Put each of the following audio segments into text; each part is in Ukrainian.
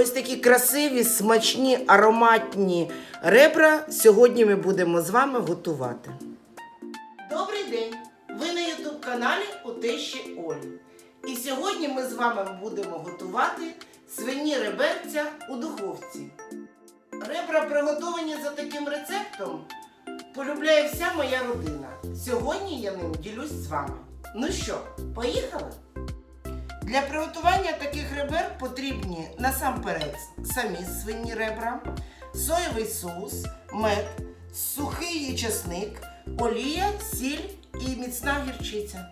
Ось такі красиві, смачні, ароматні ребра сьогодні ми будемо з вами готувати. Добрий день! Ви на ютуб каналі у Олі. І сьогодні ми з вами будемо готувати свині реберця у духовці. Ребра приготовані за таким рецептом. Полюбляє вся моя родина. Сьогодні я ним ділюсь з вами. Ну що, поїхали? Для приготування таких ребер потрібні насамперед самі свині ребра, соєвий соус, мед, сухий чесник, олія, сіль і міцна гірчиця.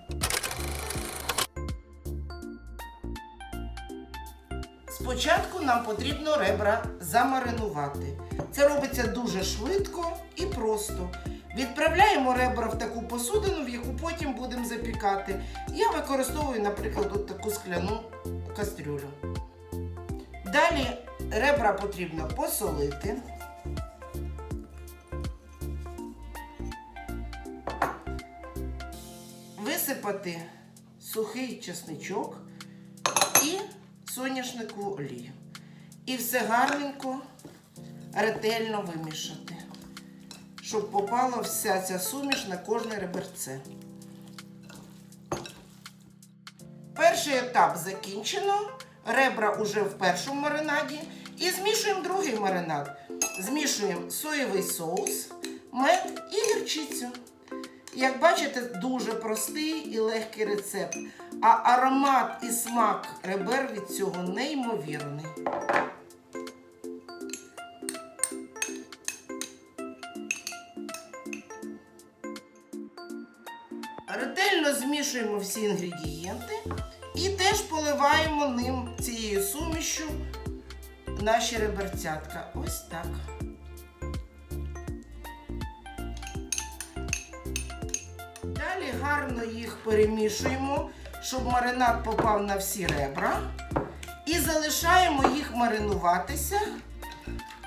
Спочатку нам потрібно ребра замаринувати. Це робиться дуже швидко і просто. Відправляємо ребра в таку посудину, в яку потім будемо запікати. Я використовую, наприклад, от таку скляну кастрюлю. Далі ребра потрібно посолити. Висипати сухий чесничок і соняшникову олію. І все гарненько, ретельно вимішати, щоб попала вся ця суміш на кожне реберце. Перший етап закінчено. Ребра уже в першому маринаді. І змішуємо другий маринад. Змішуємо соєвий соус, мед і гірчицю. Як бачите, дуже простий і легкий рецепт. А аромат і смак ребер від цього неймовірний. Ретельно змішуємо всі інгредієнти і теж поливаємо ним цією сумішю наші реберцятка. Ось так. Далі гарно їх перемішуємо, щоб маринад попав на всі ребра. І залишаємо їх маринуватися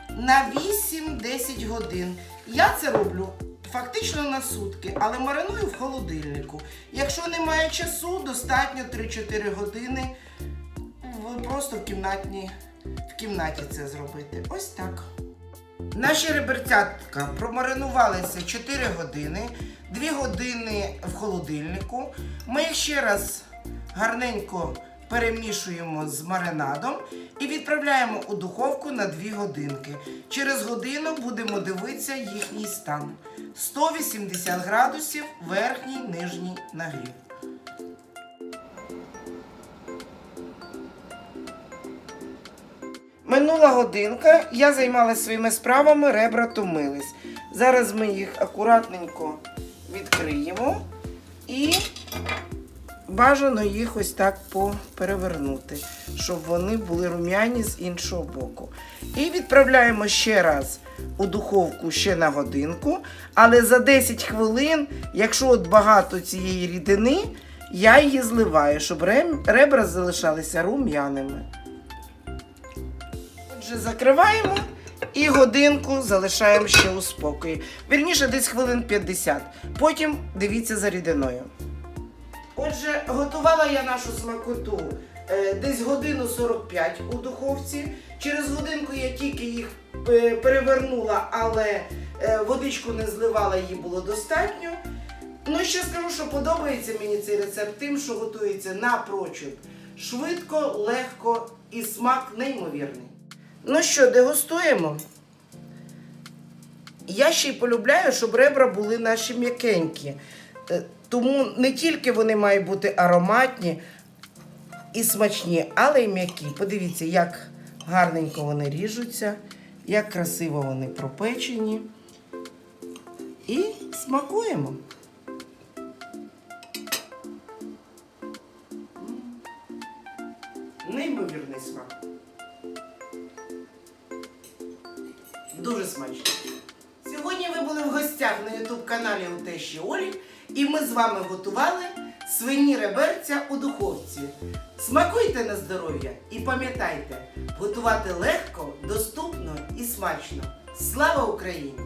на 8-10 годин. Я це роблю фактично на сутки, але мариную в холодильнику. Якщо немає часу, достатньо 3-4 години просто в кімнатні, в кімнаті це зробити. Ось так. Наші реберцятка промаринувалися 4 години, 2 години в холодильнику. Ми їх ще раз гарненько перемішуємо з маринадом і відправляємо у духовку на 2 годинки. Через годину будемо дивитися їхній стан. 180 градусів верхній нижній нагрів. Минула годинка, я займалася своїми справами, ребра томились. Зараз ми їх акуратненько відкриємо і бажано їх ось так перевернути, щоб вони були рум'яні з іншого боку. І відправляємо ще раз у духовку ще на годинку, але за 10 хвилин, якщо от багато цієї рідини, я її зливаю, щоб ребра залишалися рум'яними. Отже, закриваємо і годинку залишаємо ще у спокої. Вірніше, десь хвилин 50. Потім дивіться за рідиною. Отже, готувала я нашу смакоту е, десь годину 45 у духовці. Через годинку я тільки їх е, перевернула, але е, водичку не зливала, її було достатньо. Ну, ще скажу, що подобається мені цей рецепт тим, що готується напрочуд. Швидко, легко і смак неймовірний. Ну що, дегустуємо? Я ще й полюбляю, щоб ребра були наші м'якенькі. Тому не тільки вони мають бути ароматні і смачні, але й м'які. Подивіться, як гарненько вони ріжуться, як красиво вони пропечені. І смакуємо. Неймовірний смак. Дуже смачно. Сьогодні ви були в гостях на ютуб каналі у Тещі Олі, і ми з вами готували свині реберця у духовці. Смакуйте на здоров'я і пам'ятайте, готувати легко, доступно і смачно. Слава Україні!